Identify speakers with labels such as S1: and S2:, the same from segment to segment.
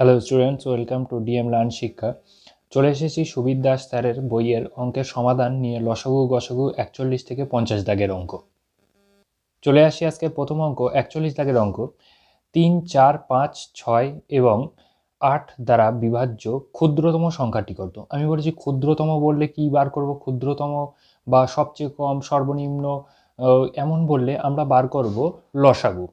S1: Hello students welcome to DM learn শিক্ষা চলে এসেছি সুবিদ দাস স্যারের বইয়ের অঙ্কের সমাধান নিয়ে লসগু গসগু একচল্লিশ থেকে পঞ্চাশ দাগের অঙ্ক। চলে আসি আজকে প্রথম অঙ্ক, একচল্লিশ দাগের অঙ্ক। তিন, চার, পাঁচ, ছয় এবং আট দ্বারা বিভাজ্য ক্ষুদ্রতম সংখ্যাটি কত? আমি বলেছি ক্ষুদ্রতম বললে কি বার করব? ক্ষুদ্রতম বা সবচেয়ে কম, সর্বনিম্ন এমন বললে আমরা বার করব লসাগু।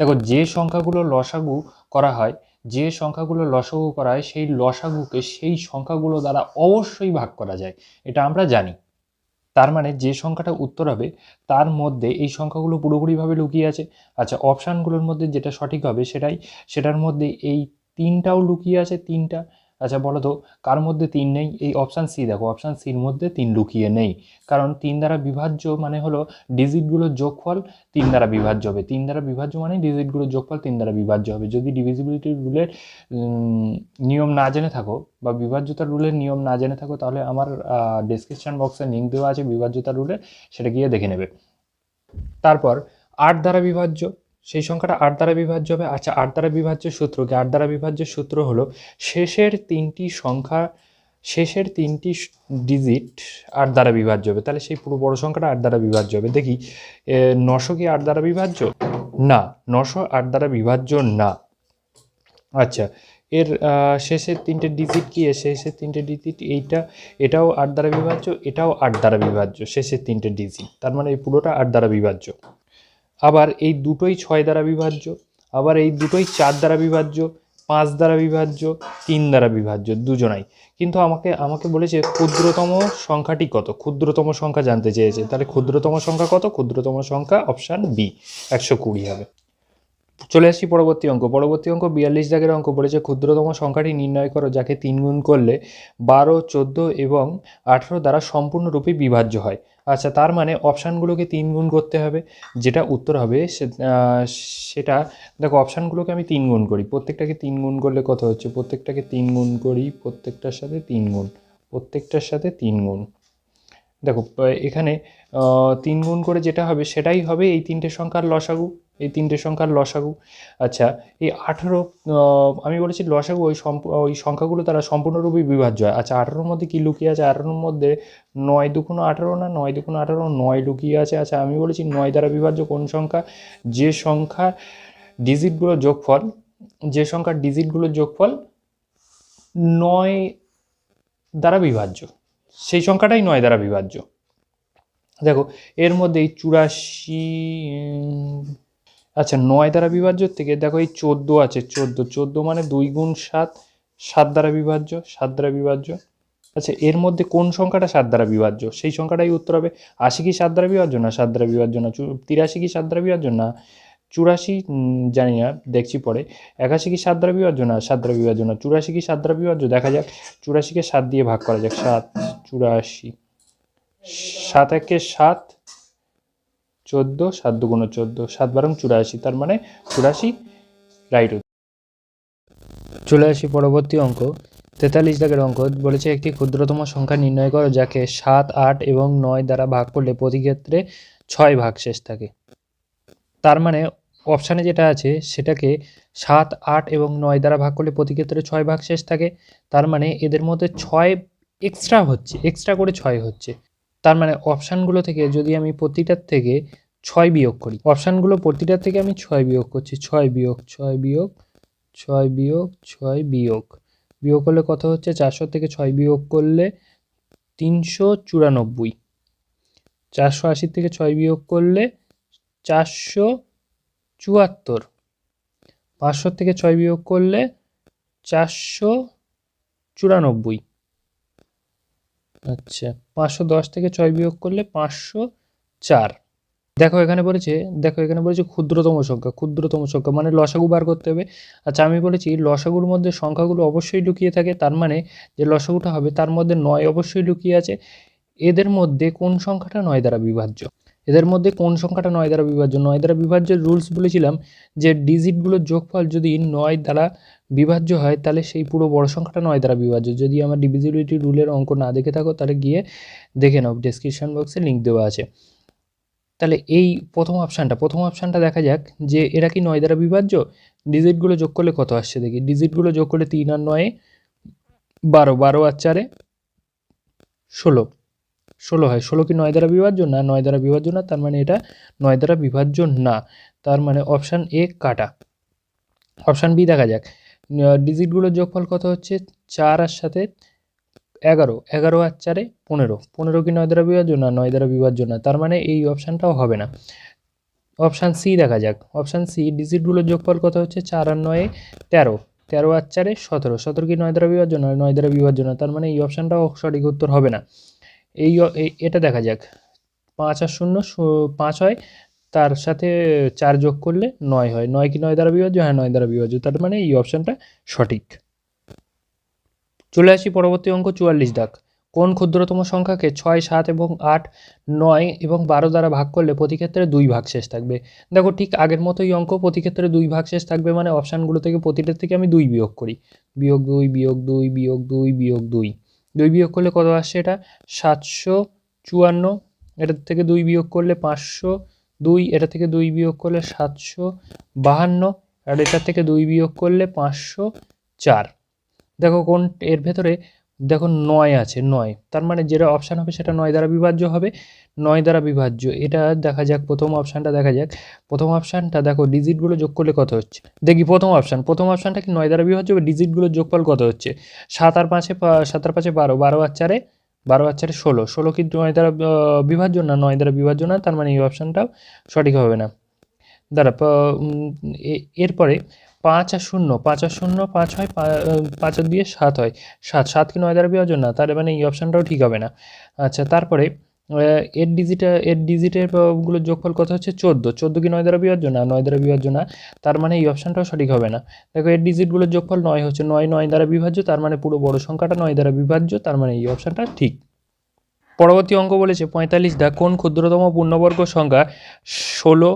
S1: দেখো যে সংখ্যাগুলো লসাগু করা হয় যে সংখ্যাগুলো লসাগু করা হয় সেই লসাগুকে সেই সংখ্যাগুলো দ্বারা অবশ্যই ভাগ করা যায়। এটা আমরা জানি। তার মানে যে সংখ্যাটা উত্তর হবে, তার মধ্যে এই সংখ্যাগুলো পুরোপুরিভাবে লুকিয়ে আছে। আচ্ছা অপশানগুলোর মধ্যে যেটা সঠিক হবে সেটাই, সেটার মধ্যে এই তিনটাও লুকিয়ে আছে, তিনটা। আচ্ছা বলো তো, কার মধ্যে তিন নেই? এই অপশান সি দেখো অপশান সির মধ্যে তিন লুকিয়ে নেই। কারণ তিন দ্বারা বিভাজ্য মানে হলো ডিজিটগুলোর যোগফল তিন দ্বারা বিভাজ্য হবে। তিন দ্বারা বিভাজ্য মানে ডিজিটগুলোর যোগফল তিন দ্বারা বিভাজ্য হবে। যদি ডিভিজিবিলিটি রুলের নিয়ম না জেনে থাকো বা বিভাজ্যতার রুলের নিয়ম না জেনে থাকো, তাহলে আমার ডেসক্রিপশন বক্সে লিঙ্ক দেওয়া আছে বিভাজ্যতার রুলের সেটা গিয়ে দেখে নেবে। তারপর আট দ্বারা বিভাজ্য সেই সংখ্যাটা আট দ্বারা বিভাজ্য হবে আচ্ছা আট দ্বারা বিভাজ্য সূত্র কি আট দ্বারা বিভাজ্য সূত্র হলো শেষের তিনটি সংখ্যা শেষের তিনটি ডিজিট আট দ্বারা বিভাজ্য হবে তাহলে সেই পুরো বড় সংখ্যাটা আট দ্বারা বিভাজ্য হবে দেখি নশো কি আট দ্বারা বিভাজ্য না নশো আট দ্বারা বিভাজ্য না আচ্ছা এর শেষের তিনটে ডিজিট কি শেষের তিনটে ডিজিট এইটা এটাও আট দ্বারা বিভাজ্য এটাও আট দ্বারা বিভাজ্য শেষের তিনটে ডিজিট তার মানে এই পুরোটা আট দ্বারা বিভাজ্য আবার এই দুটোই ছয় দ্বারা বিভাজ্য, আবার এই দুটোই চার দ্বারা বিভাজ্য, পাঁচ দ্বারা বিভাজ্য, তিন দ্বারা বিভাজ্য, দুজনাই। কিন্তু আমাকে আমাকে বলেছে ক্ষুদ্রতম সংখ্যাটি কত? ক্ষুদ্রতম সংখ্যা জানতে চেয়েছে। তাহলে ক্ষুদ্রতম সংখ্যা কত? ক্ষুদ্রতম সংখ্যা অপশান বি একশো কুড়ি হবে। চলে আসছি পরবর্তী অঙ্ক। পরবর্তী অঙ্ক বিয়াল্লিশ দাগের অঙ্ক বলেছে, ক্ষুদ্রতম সংখ্যাটি নির্ণয় করো যাকে তিন গুণ করলে বারো, চোদ্দ এবং আঠেরো দ্বারা সম্পূর্ণরূপে বিভাজ্য হয়। আচ্ছা তার মানে অপশানগুলোকে তিন গুণ করতে হবে। যেটা উত্তর হবে সেটা, দেখো অপশানগুলোকে আমি তিন গুণ করি। প্রত্যেকটাকে তিন গুণ করলে কত হচ্ছে? প্রত্যেকটাকে তিন গুণ করি, প্রত্যেকটার সাথে তিন গুণ, প্রত্যেকটার সাথে তিন গুণ। দেখো, এখানে তিন গুণ করে যেটা হবে সেটাই হবে এই তিনটে সংখ্যার লসাগু। এই তিনটে সংখ্যার লসাগু। আচ্ছা এই আঠেরো আমি বলেছি লসাগু, ওই ওই সংখ্যাগুলো তারা সম্পূর্ণরূপে বিভাজ্য হয়। আচ্ছা আঠেরোর মধ্যে কী লুকিয়ে আছে? আঠেরোর মধ্যে নয় দুগুণ আঠেরো না? নয় দুগুণ আঠেরো, নয় লুকিয়ে আছে। আচ্ছা আমি বলেছি নয় দ্বারা বিভাজ্য কোন সংখ্যা? যে সংখ্যা ডিজিটগুলো যোগফল, যে সংখ্যার ডিজিটগুলোর যোগফল নয় দ্বারা বিভাজ্য। সেই সংখ্যাটাই নয় দ্বারা বিভাজ্য। দেখো, এর মধ্যে এই চুরাশি আচ্ছা নয় দ্বারা বিভাজ্য থেকে দেখো এই চোদ্দ আছে, চোদ্দ। চোদ্দ মানে দুই গুণ সাত সাত দ্বারা বিভাজ্য, সাত দ্বারা বিভাজ্য। আচ্ছা এর মধ্যে কোন সংখ্যাটা সাত দ্বারা বিভাজ্য? সেই সংখ্যাটাই উত্তর হবে, আশি কি সাত দ্বারা বিভাজ্য না, সাত দ্বারা বিভাজ্য না? তিরাশি কি সাত দ্বারা বিভাজ্য না? চুরাশি জানি না, দেখছি পরে। একাশি কি সাত দ্বারা বিভাজ্য না, সাত দ্বারা বিভাজ্য না? চুরাশি কি সাত দ্বারা বিভাজ্য? দেখা যাক, চুরাশিকে সাত দিয়ে ভাগ করা যাক, সাত, চুরাশি। সাত একে সাত চোদ্দ, সাত দুগুণ চোদ্দ, সাত বারং চুরাশি তার মানে চুরাশি রাইট চলে আসি পরবর্তী অঙ্ক, তেতাল্লিশ দাগের অঙ্ক বলেছে একটি ক্ষুদ্রতম সংখ্যা নির্ণয় করো যাকে সাত, আট এবং নয় দ্বারা ভাগ করলে প্রতি ক্ষেত্রে ছয় ভাগ শেষ থাকে। তার মানে অপশানে যেটা আছে সেটাকে সাত, আট এবং নয় দ্বারা ভাগ করলে প্রতি ক্ষেত্রে ছয় ভাগ শেষ থাকে। তার মানে এদের মধ্যে ছয় এক্সট্রা হচ্ছে এক্সট্রা করে ছয় হচ্ছে। তার মানে অপশানগুলো থেকে যদি আমি প্রতিটার থেকে ছয় বিয়োগ করি, অপশানগুলো প্রতিটার থেকে আমি ছয় বিয়োগ করছি, ছয় বিয়োগ ছয় বিয়োগ ছয় বিয়োগ ছয় বিয়োগ। বিয়োগ করলে কত হচ্ছে? চারশো থেকে ছয় বিয়োগ করলে তিনশো চুরানব্বই। চারশো আশি থেকে ছয় বিয়োগ করলে চারশো চুয়াত্তর। পাঁচশো থেকে ছয় বিয়োগ করলে চারশো চুরানব্বই। আচ্ছা পাঁচশো দশ থেকে ছয় বিয়োগ করলে পাঁচশো চার। দেখো, এখানে বলেছে, দেখো, এখানে বলেছে ক্ষুদ্রতম সংখ্যা ক্ষুদ্রতম সংখ্যা মানে লসাগু বার করতে হবে। আচ্ছা আমি বলেছি লসাগুর মধ্যে সংখ্যাগুলো অবশ্যই লুকিয়ে থাকে, তার মানে যে লসাগুটা হবে, তার মধ্যে নয় অবশ্যই লুকিয়ে আছে। এদের মধ্যে কোন সংখ্যাটা নয় দ্বারা বিভাজ্য? এদের মধ্যে কোন সংখ্যাটা নয় দ্বারা বিভাজ্য? নয় দ্বারা বিভাজ্যের রুলস বলেছিলাম যে ডিজিটগুলোর যোগফল যদি নয় দ্বারা বিভাজ্য হয়, তাহলে সেই পুরো বড় সংখ্যাটা নয় দ্বারা বিভাজ্য। যদি আমার ডিভিজিবিলিটি রুলের অঙ্ক না দেখে থাকো, তাহলে গিয়ে দেখে নাও ডেসক্রিপশন বক্সে লিঙ্ক দেওয়া আছে। তাহলে এই প্রথম অপশানটা প্রথম অপশানটা দেখা যাক যে এরা কি নয় দ্বারা বিভাজ্য? ডিজিটগুলো যোগ করলে কত আসছে দেখি। ডিজিটগুলো যোগ করলে তিন আর নয়ে, বারো। বারো আর চারে ষোলো। ষোলো হয়। ষোলো কি নয় দ্বারা বিভাজ্য? না, নয় দ্বারা বিভাজ্য না, তার মানে এটা নয় দ্বারা বিভাজ্য না। তার মানে অপশান এ কাটা। অপশান বি দেখা যাক। ডিজিটগুলোর যোগফল কত হচ্ছে? চার আর সাথে এগারো। এগারো আর চারে পনেরো। পনেরো কি নয় দ্বারা বিভাজ্য না, নয় দ্বারা বিভাজ্য না, তার মানে এই অপশানটাও হবে না। অপশান সি দেখা যাক। অপশান সি ডিজিটগুলোর যোগফল কত হচ্ছে? চার আর নয়ে, তেরো। তেরো আর চারে সতেরো। সতেরো কি নয় দ্বারা বিভাজ্য না, নয় দ্বারা বিভাজ্য না, তার মানে এই অপশানটাও সঠিক উত্তর হবে না। এই এটা দেখা যাক। পাঁচ আর শূন্য পাঁচ হয়, তার সাথে চার যোগ করলে নয় হয়। নয় কি নয় দ্বারা বিভাজ্য? হ্যাঁ নয় দ্বারা বিভাজ্য। তার মানে এই অপশানটা সঠিক। চলে আসি পরবর্তী অঙ্ক, চুয়াল্লিশ দাগ। কোন ক্ষুদ্রতম সংখ্যাকে ছয়, সাত এবং আট, নয় এবং বারো দ্বারা ভাগ করলে প্রতি ক্ষেত্রে দুই ভাগ শেষ থাকবে? দেখো, ঠিক আগের মতোই অঙ্ক, প্রতি ক্ষেত্রে দুই ভাগ শেষ থাকবে মানে অপশানগুলো থেকে প্রতিটার থেকে আমি দুই বিয়োগ করি। বিয়োগ দুই বিয়োগ দুই বিয়োগ দুই বিয়োগ দুই। দুই বিয়োগ করলে কত আসছে এটা? সাতশো চুয়ান্ন। এটার থেকে দুই বিয়োগ করলে পাঁচশো দুই। এটা থেকে দুই বিয়োগ করলে সাতশো বাহান্ন। আর এটার থেকে দুই বিয়োগ করলে পাঁচশো চার। দেখো কোন এর ভেতরে দেখো নয় আছে, নয়। তার মানে যেটা অপশান হবে সেটা নয় দ্বারা বিভাজ্য হবে, নয় দ্বারা বিভাজ্য। এটা দেখা যাক, প্রথম অপশানটা দেখা যাক। প্রথম অপশানটা দেখো ডিজিটগুলো যোগ করলে কত হচ্ছে? দেখি প্রথম অপশান প্রথম অপশানটা কি নয় দ্বারা বিভাজ্য হবে? ডিজিটগুলোর যোগফল কত হচ্ছে? সাত আর পাঁচে সাত আর পাঁচে বারো। বারো আর চারে, বারো আর চারে ষোলো। ষোলো কি নয় দ্বারা বিভাজ্য না নয় দ্বারা বিভাজ্য না? তার মানে এই অপশানটাও সঠিক হবে না। এ- এরপরে পাঁচ আর শূন্য, পাঁচ আর শূন্য, পাঁচ হয় পাঁচ আর দিয়ে সাত হয়। সাত সাত কি নয় দ্বারা বিভাজ্য না তার মানে এই অপশানটাও ঠিক হবে না। আচ্ছা তারপরে এর ডিজিটা এর ডিজিটেরগুলোর যোগফল কত হচ্ছে? চোদ্দ। চোদ্দ কি নয় দ্বারা বিভাজ্য না, নয় দ্বারা বিভাজ্য না। তার মানে এই অপশানটাও সঠিক হবে না। দেখো, এর ডিজিটগুলোর যোগফল নয় হচ্ছে নয় নয় দ্বারা বিভাজ্য, তার মানে পুরো বড় সংখ্যাটা নয় দ্বারা বিভাজ্য, তার মানে এই অপশানটা ঠিক। পরবর্তী অঙ্ক বলেছে, পঁয়তাল্লিশ দা কোন ক্ষুদ্রতম পূর্ণবর্গ সংখ্যা ষোলো,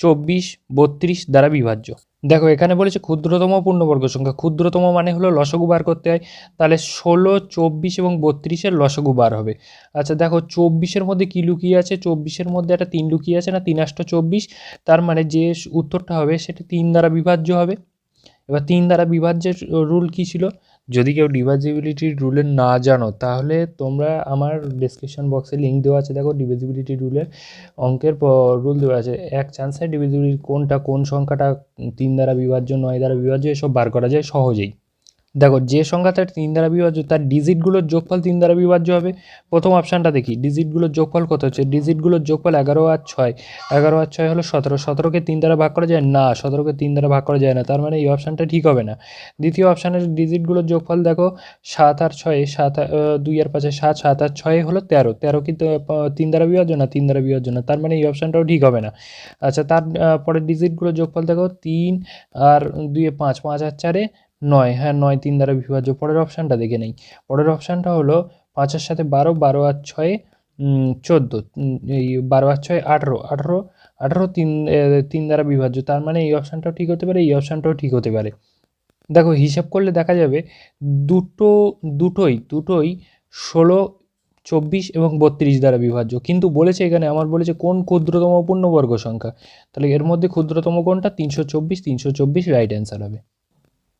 S1: চব্বিশ, বত্রিশ দ্বারা বিভাজ্য? দেখো, এখানে বলেছে ক্ষুদ্রতম পূর্ণবর্গ সংখ্যা। ক্ষুদ্রতম মানে হলো লসগু বার করতে হয়। তাহলে ষোলো, চব্বিশ এবং বত্রিশের লসগু বার হবে। আচ্ছা দেখো, চব্বিশের মধ্যে কী লুকিয়ে আছে? চব্বিশের মধ্যে একটা তিন লুকিয়ে আছে না? তিন আষ্ট চব্বিশ। তার মানে যে উত্তরটা হবে, সেটা তিন দ্বারা বিভাজ্য হবে। এবার তিন দ্বারা বিভাজ্যের রুল কী ছিল? যদি কেউ ডিভাইজিবিলিটি রুলের না জানো, তাহলে তোমরা আমার ডিসক্রিপশন বক্সে লিঙ্ক দেওয়া আছে, দেখো ডিভিজিবিলিটি রুলের অঙ্কের রুল দেওয়া আছে। এক চান্সে ডিভিজিবিলিটি কোনটা, কোন সংখ্যাটা, তিন দ্বারা বিভাজ্য, নয় দ্বারা বিভাজ্য, এসব বার করা যায় সহজেই। দেখো যে সংখ্যাটা তিন দ্বারা বিভাজ্য তার ডিজিটগুলোর যোগফল তিন দ্বারা বিভাজ্য হবে। প্রথম অপশানটা দেখি ডিজিটগুলোর যোগফল কত হচ্ছে? ডিজিটগুলোর যোগফল এগারো আর ছয়। এগারো আর ছয় হলো সতেরো। সতেরোকে তিন দ্বারা ভাগ করা যায়? না সতেরোকে তিন দ্বারা ভাগ করা যায় না। তার মানে এই অপশানটা ঠিক হবে না। দ্বিতীয় অপশানের ডিজিটগুলোর যোগফল দেখো সাত আর ছয়ে সাত দুই আর পাঁচে সাত সাত আর ছয়ে হলো তেরো। তেরো আহ, তিন দ্বারা বিভাজ্য না? তিন দ্বারা বিভাজ্য না। তার মানে এই অপশানটাও ঠিক হবে না। আচ্ছা তার পরের ডিজিটগুলোর যোগফল দেখো তিন আর দুইয়ে পাঁচ পাঁচ আর চারে নয় হ্যাঁ নয়, তিন দ্বারা বিভাজ্য। পরের অপশানটা দেখে নেই। পরের অপশানটা হলো পাঁচের সাথে বারো বারো আর ছয়ে চোদ্দ এই বারো আর ছয়, আঠেরো আঠেরো আঠেরো তিন তিন দ্বারা বিভাজ্য। তার মানে এই অপশানটাও ঠিক হতে পারে, এই অপশানটাও ঠিক হতে পারে। দেখো, হিসাব করলে দেখা যাবে দুটো, দুটোই দুটোই ষোলো, চব্বিশ এবং বত্রিশ দ্বারা বিভাজ্য। কিন্তু বলেছে এখানে, আমার বলেছে কোন ক্ষুদ্রতম পূর্ণবর্গ সংখ্যা? তাহলে এর মধ্যে ক্ষুদ্রতম কোনটা? তিনশো চব্বিশ তিনশো চব্বিশ রাইট অ্যান্সার হবে।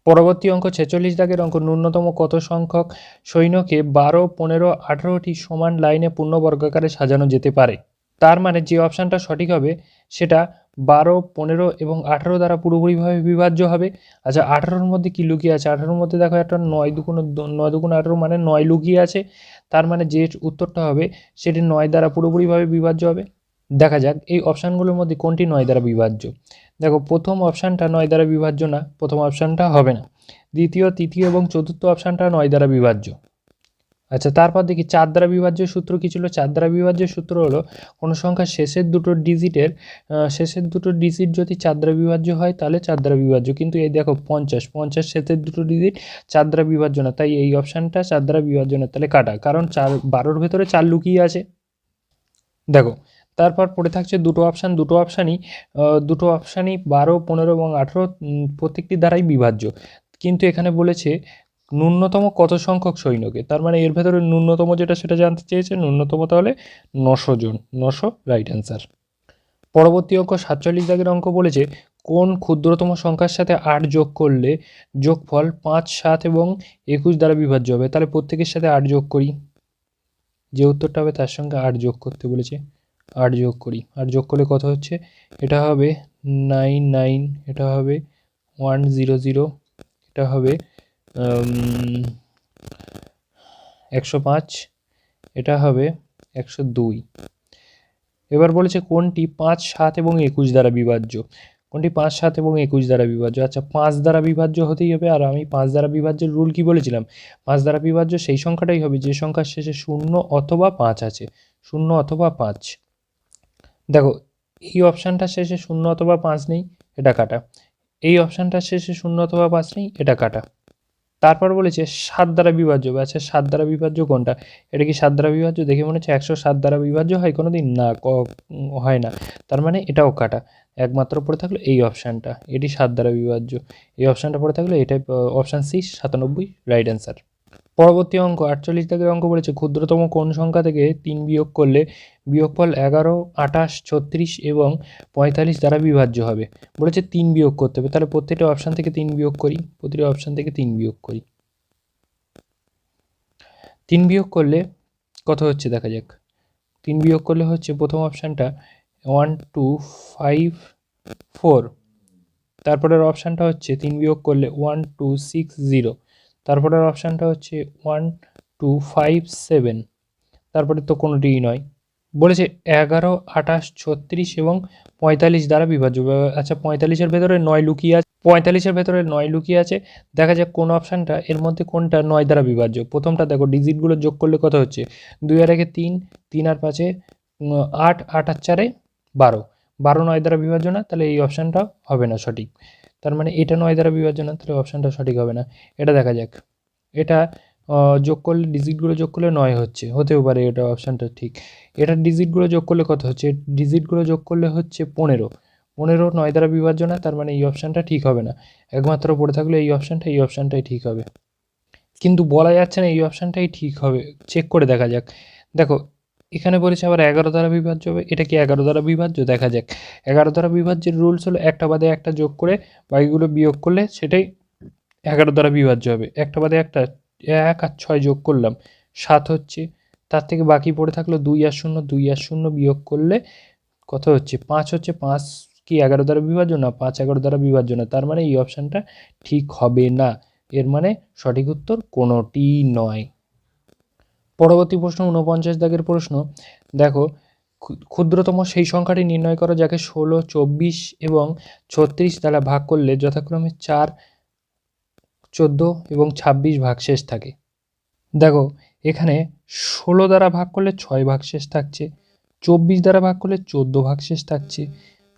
S1: পরবর্তী অঙ্ক ছেচল্লিশ দাগের অঙ্ক ন্যূনতম কত সংখ্যক সৈন্যকে বারো, পনেরো, আঠেরোটি সমান লাইনে পূর্ণবর্গাকারে সাজানো যেতে পারে? তার মানে যে অপশানটা সঠিক হবে, সেটা বারো, পনেরো এবং আঠেরো দ্বারা পুরোপুরিভাবে বিভাজ্য হবে। আচ্ছা আঠেরোর মধ্যে কী লুকিয়ে আছে? আঠেরোর মধ্যে দেখো একটা নয় দুগুণ নয় দুগুণ আঠেরো মানে নয় লুকিয়ে আছে। তার মানে যে উত্তরটা হবে, সেটি নয় দ্বারা পুরোপুরিভাবে বিভাজ্য হবে। দেখা যাক, এই অপশানগুলোর মধ্যে কোনটি নয় দ্বারা বিভাজ্য। দেখো, প্রথম অপশানটা নয় দ্বারা বিভাজ্য না, প্রথম অপশানটা হবে না। দ্বিতীয়, তৃতীয় এবং চতুর্থ অপশানটা নয় দ্বারা বিভাজ্য। আচ্ছা তারপর দেখি, চার দ্বারা বিভাজ্য সূত্র কী ছিল? চার দ্বারা বিভাজ্য সূত্র হলো, কোনো সংখ্যার শেষের দুটো ডিজিটের শেষের দুটো ডিজিট যদি চার দ্বারা বিভাজ্য হয়, তাহলে চার দ্বারা বিভাজ্য। কিন্তু এই দেখো, পঞ্চাশ পঞ্চাশ শেষের দুটো ডিজিট, চার দ্বারা বিভাজ্য না। তাই এই অপশানটা চার দ্বারা বিভাজ্য না, তাহলে কাটা। কারণ চার, বারোর ভেতরে চার লুকিয়ে আছে। দেখো তারপর পড়ে থাকছে দুটো অপশান দুটো অপশানই দুটো অপশানই বারো, পনেরো এবং আঠেরো প্রত্যেকটি দ্বারাই বিভাজ্য। কিন্তু এখানে বলেছে ন্যূনতম কত সংখ্যক সৈন্যকে? তার মানে এর ভেতরে ন্যূনতম যেটা সেটা জানতে চেয়েছে, ন্যূনতম তাহলে নশো জন, নশো রাইট অ্যান্সার পরবর্তী অঙ্ক সাতচল্লিশ দাগের অঙ্ক বলেছে কোন ক্ষুদ্রতম সংখ্যার সাথে আট যোগ করলে যোগফল পাঁচ, সাত এবং একুশ দ্বারা বিভাজ্য হবে? তাহলে প্রত্যেকের সাথে আট যোগ করি। যে উত্তরটা হবে তার সঙ্গে আট যোগ করতে বলেছে। আট যোগ করি। আট যোগ করলে কত হচ্ছে? এটা হবে নাইন নাইন, এটা হবে ওয়ান জিরো জিরো, এটা হবে একশো পাঁচ, এটা হবে একশো দুই। এবার বলেছে কোনটি পাঁচ, সাত এবং একুশ দ্বারা বিভাজ্য? কোনটি পাঁচ, সাত এবং একুশ দ্বারা বিভাজ্য? আচ্ছা পাঁচ দ্বারা বিভাজ্য হতেই হবে। আর আমি পাঁচ দ্বারা বিভাজ্যের রুল কি বলেছিলাম? পাঁচ দ্বারা বিভাজ্য সেই সংখ্যাটাই হবে। যে সংখ্যার শেষে শূন্য অথবা পাঁচ আছে। শূন্য অথবা পাঁচ। দেখো, এই অপশানটার শেষে শূন্য অথবা পাঁচ নেই, এটা কাটা। এই অপশানটার শেষে শূন্য অথবা পাঁচ নেই, এটা কাটা। তারপর বলেছে সাত দ্বারা বিভাজ্য। আচ্ছা সাত দ্বারা বিভাজ্য কোনটা? এটা কি সাত দ্বারা বিভাজ্য? দেখে মনে হচ্ছে একশো সাত দ্বারা বিভাজ্য হয় কোনো দিন না হয় না। তার মানে এটাও কাটা। একমাত্র পড়ে থাকল এই অপশানটা। এটি সাত দ্বারা বিভাজ্য। এই অপশানটা পড়ে থাকল এটাই, অপশান সি, সাতানব্বই, রাইট অ্যান্সার। পরবর্তী অঙ্ক, আটচল্লিশ দাগের অঙ্ক বলেছে, ক্ষুদ্রতম কোন সংখ্যা থেকে তিন বিয়োগ করলে বিয়োগফল এগারো, আঠাশ, ছত্রিশ এবং পঁয়তাল্লিশ দ্বারা বিভাজ্য হবে। বলেছে তিন বিয়োগ করতে হবে। তাহলে প্রত্যেকটা অপশান থেকে তিন বিয়োগ করি, প্রতিটা অপশান থেকে তিন বিয়োগ করি। তিন বিয়োগ করলে কত হচ্ছে? দেখা যাক। তিন বিয়োগ করলে হচ্ছে প্রথম অপশানটা ওয়ান টু ফাইভ ফোর তারপরের অপশানটা হচ্ছে তিন বিয়োগ করলে ওয়ান টু সিক্স জিরো তারপরের অপশানটা হচ্ছে ওয়ান টু ফাইভ সেভেন তারপরে তো কোনোটিই নয়। বলেছে এগারো, আঠাশ, ছত্রিশ এবং পঁয়তাল্লিশ দ্বারা বিভাজ্য। আচ্ছা পঁয়তাল্লিশের ভেতরে নয় লুকিয়ে আছে, পঁয়তাল্লিশের ভেতরে নয় লুকিয়ে আছে। দেখা যাক কোন অপশানটা এর মধ্যে কোনটা নয় দ্বারা বিভাজ্য। প্রথমটা দেখো ডিজিটগুলো যোগ করলে কত হচ্ছে? দুই আর একে তিন তিন আর পাঁচে আট আট আর চারে বারো। বারো নয় দ্বারা বিভাজ্য না, তাহলে এই অপশানটা হবে না সঠিক। তার মানে এটা নয় দ্বারা বিভাজ্য না, তাহলে অপশানটা সঠিক হবে না। এটা দেখা যাক। এটা যোগ করলে ডিজিটগুলো যোগ করলে নয় হচ্ছে, হতেও পারে এটা অপশানটা ঠিক। এটা ডিজিটগুলো যোগ করলে কত হচ্ছে? ডিজিটগুলো যোগ করলে হচ্ছে পনেরো। পনেরো নয় দ্বারা বিভাজ্য না, তার মানে এই অপশানটা ঠিক হবে না। একমাত্র পড়ে থাকলে এই অপশানটা এই অপশানটাই ঠিক হবে। কিন্তু বলা যাচ্ছে না এই অপশানটাই ঠিক হবে। চেক করে দেখা যাক। দেখো এখানে বলেছে আবার এগারো দ্বারা বিভাজ্য হবে। এটা কি এগারো দ্বারা বিভাজ্য? দেখা যাক। এগারো দ্বারা বিভাজ্যের রুলস হলো একটা বাদে একটা যোগ করে বাকিগুলো বিয়োগ করলে সেটাই এগারো দ্বারা বিভাজ্য হবে। একটা বাদে একটা, এক আর ছয় যোগ করলাম, সাত হচ্ছে। তার থেকে বাকি পড়ে থাকল দুই আর শূন্য, দুই আর শূন্য বিয়োগ করলে কত হচ্ছে? পাঁচ হচ্ছে। পাঁচ কি এগারো দ্বারা বিভাজ্য না? পাঁচ এগারো দ্বারা বিভাজ্য না। তার মানে এই অপশানটা ঠিক হবে না। এর মানে সঠিক উত্তর কোনোটি নয়। পরবর্তী প্রশ্ন, ঊনপঞ্চাশ দাগের প্রশ্ন। দেখো ক্ষুদ্রতম সেই সংখ্যাটি নির্ণয় করো যাকে ষোলো, চব্বিশ এবং ছত্রিশ দ্বারা ভাগ করলে যথাক্রমে চার, চোদ্দ এবং ছাব্বিশ ভাগশেষ থাকে। দেখো, এখানে ষোলো দ্বারা ভাগ করলে ছয় ভাগশেষ থাকছে, চব্বিশ দ্বারা ভাগ করলে চোদ্দ ভাগশেষ থাকছে,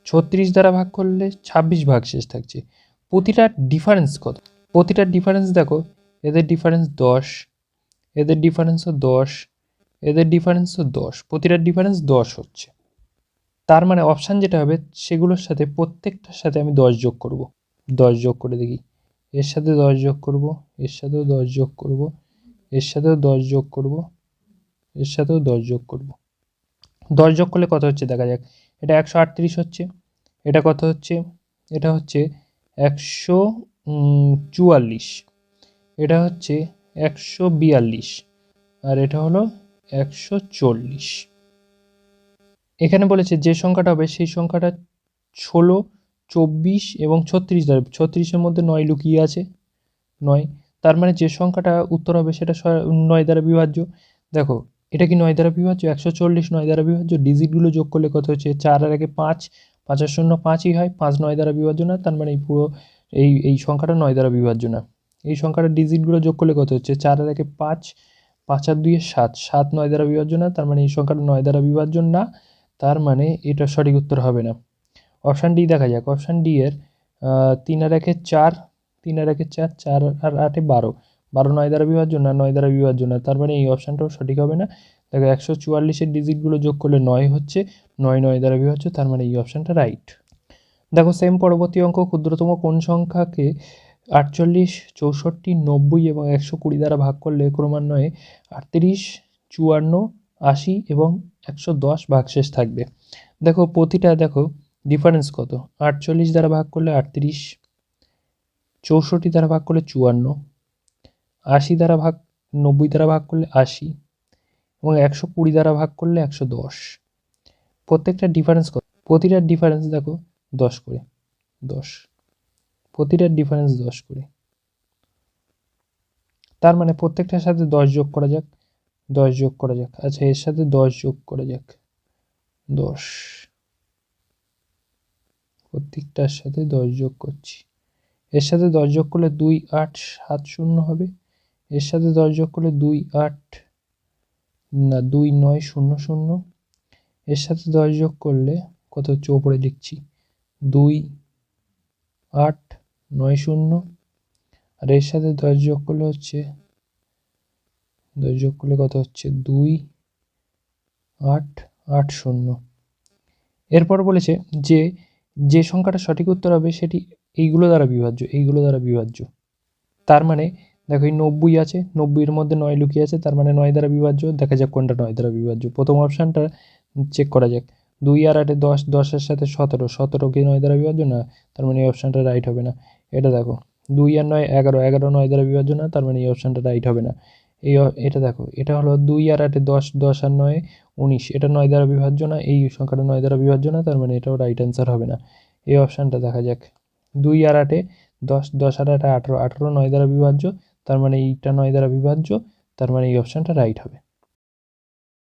S1: ছত্রিশ দ্বারা ভাগ করলে ছাব্বিশ ভাগশেষ থাকছে। প্রতিটা ডিফারেন্স কত? প্রতিটা ডিফারেন্স দেখো, এদের ডিফারেন্স দশ এদের ডিফারেন্সও দশ, এদের ডিফারেন্সও দশ, প্রতিটা ডিফারেন্স দশ হচ্ছে। তার মানে অপশান যেটা হবে, সেগুলোর সাথে প্রত্যেকটার সাথে আমি দশ যোগ করব। দশ যোগ করে দেখি। এর সাথে দশ যোগ করব, এর সাথেও দশ যোগ করব, এর সাথেও দশ যোগ করব, এর সাথেও দশ যোগ করব। দশ যোগ করলে কত হচ্ছে? দেখা যাক। এটা একশো আটত্রিশ হচ্ছে, এটা কত হচ্ছে? এটা হচ্ছে একশো চুয়াল্লিশ। এটা হচ্ছে একশো বিয়াল্লিশ আর এটা হলো একশো চল্লিশ। এখানে বলেছে যে সংখ্যাটা হবে সেই সংখ্যাটা ষোলো, চব্বিশ এবং ছত্রিশ দ্বারা ছত্রিশের মধ্যে নয় লুকিয়ে আছে, নয়। তার মানে যে সংখ্যাটা উত্তর হবে সেটা নয় দ্বারা বিভাজ্য। দেখো, এটা কি নয় দ্বারা বিভাজ্য? একশো চল্লিশ নয় দ্বারা বিভাজ্য। ডিজিটগুলো যোগ করলে কত হচ্ছে? চার আর একে পাঁচ পাঁচ আর শূন্য পাঁচই হয়। পাঁচ নয় দ্বারা বিভাজ্য না, তার মানে এই পুরো, এই এই সংখ্যাটা নয় দ্বারা বিভাজ্য না। এই সংখ্যাটা ডিজিটগুলো যোগ করলে কত হচ্ছে? চার আর একে পাঁচ পাঁচ আর দুইয়ে সাত। সাত নয় দ্বারা বিভাজ্য না, তার মানে এই সংখ্যাটা নয় দ্বারা বিভাজ্য না, তার মানে এটা সঠিক উত্তর হবে না। অপশান ডি দেখা যাক। অপশান ডি এর তিন আর একে চার, তিন আর একে চার চার আর আটে বারো। বারো নয় দ্বারা বিভাজ্য না, নয় দ্বারা বিভাজ্য না, তার মানে এই অপশানটাও সঠিক হবে না। দেখো, একশো চুয়াল্লিশের ডিজিটগুলো যোগ করলে নয় হচ্ছে, নয় নয় দ্বারা বিভাজ্য, তার মানে এই অপশানটা রাইট দেখো সেম পরবর্তী অঙ্ক ক্ষুদ্রতম কোন সংখ্যাকে আটচল্লিশ, চৌষট্টি, নব্বই এবং একশো কুড়ি দ্বারা ভাগ করলে ক্রমান্বয়ে আটত্রিশ, চুয়ান্ন, আশি এবং একশো দশ ভাগশেষ থাকবে। দেখো, প্রতিটা, দেখো ডিফারেন্স কত? আটচল্লিশ দ্বারা ভাগ করলে আটত্রিশ, চৌষট্টি দ্বারা ভাগ করলে চুয়ান্ন, আশি দ্বারা ভাগ, নব্বই দ্বারা ভাগ করলে আশি এবং একশো কুড়ি দ্বারা ভাগ করলে একশো দশ। প্রত্যেকটা ডিফারেন্স কত? প্রতিটার ডিফারেন্স দেখো, দশ করে, দশ। প্রতিটার ডিফারেন্স দশ করে। তার মানে প্রত্যেকটার সাথে দশ যোগ করা যাক, দশ যোগ করা যাক। আচ্ছা এর সাথে দশ যোগ করা যাক, দশ। প্রত্যেকটার সাথে দশ যোগ করছি। এর সাথে দশ যোগ করলে দুই, আট, সাত শূন্য হবে। এর সাথে দশ যোগ করলে দুই, আট, না, দুই, নয়, শূন্য শূন্য। এর সাথে দশ যোগ করলে কত হচ্ছে? ওপরে লিখছি। দুই, আট নয় শূন্য। আর এর সাথে দশ যোগ করলে হচ্ছে, দশ যোগ করলে কত হচ্ছে? দুই, আট আট শূন্য। এরপর বলেছে যে যে সংখ্যাটা সঠিক উত্তর হবে সেটি এইগুলো দ্বারা বিভাজ্য, এইগুলো দ্বারা বিভাজ্য। তার মানে দেখো এই নব্বই আছে, নব্বইয়ের মধ্যে নয় লুকিয়ে আছে, তার মানে নয় দ্বারা বিভাজ্য। দেখা যাক কোনটা নয় দ্বারা বিভাজ্য। প্রথম অপশানটা চেক করা যাক। দুই আর আটে দশ, দশের সাথে সতেরো। সতেরো কি নয় দ্বারা বিভাজ্য না, তার মানে এই অপশানটা রাইট হবে না। এটা দেখো, দুই আর নয়, এগারো এগারো নয় দ্বারা বিভাজ্য না, তার মানে এই অপশানটা রাইট হবে না। এই এটা দেখো, এটা হলো দুই আর আটে দশ দশ আর নয়, উনিশ। এটা নয় দ্বারা বিভাজ্য না, এই সংখ্যাটা নয় দ্বারা বিভাজ্য না, তার মানে এটাও রাইট অ্যান্সার হবে না। এই অপশানটা দেখা যাক। দুই আর আটে দশ দশ আর আটে আঠেরো আঠেরো নয় দ্বারা বিভাজ্য, তার মানে এইটা নয় দ্বারা বিভাজ্য, তার মানে এই অপশানটা রাইট হবে।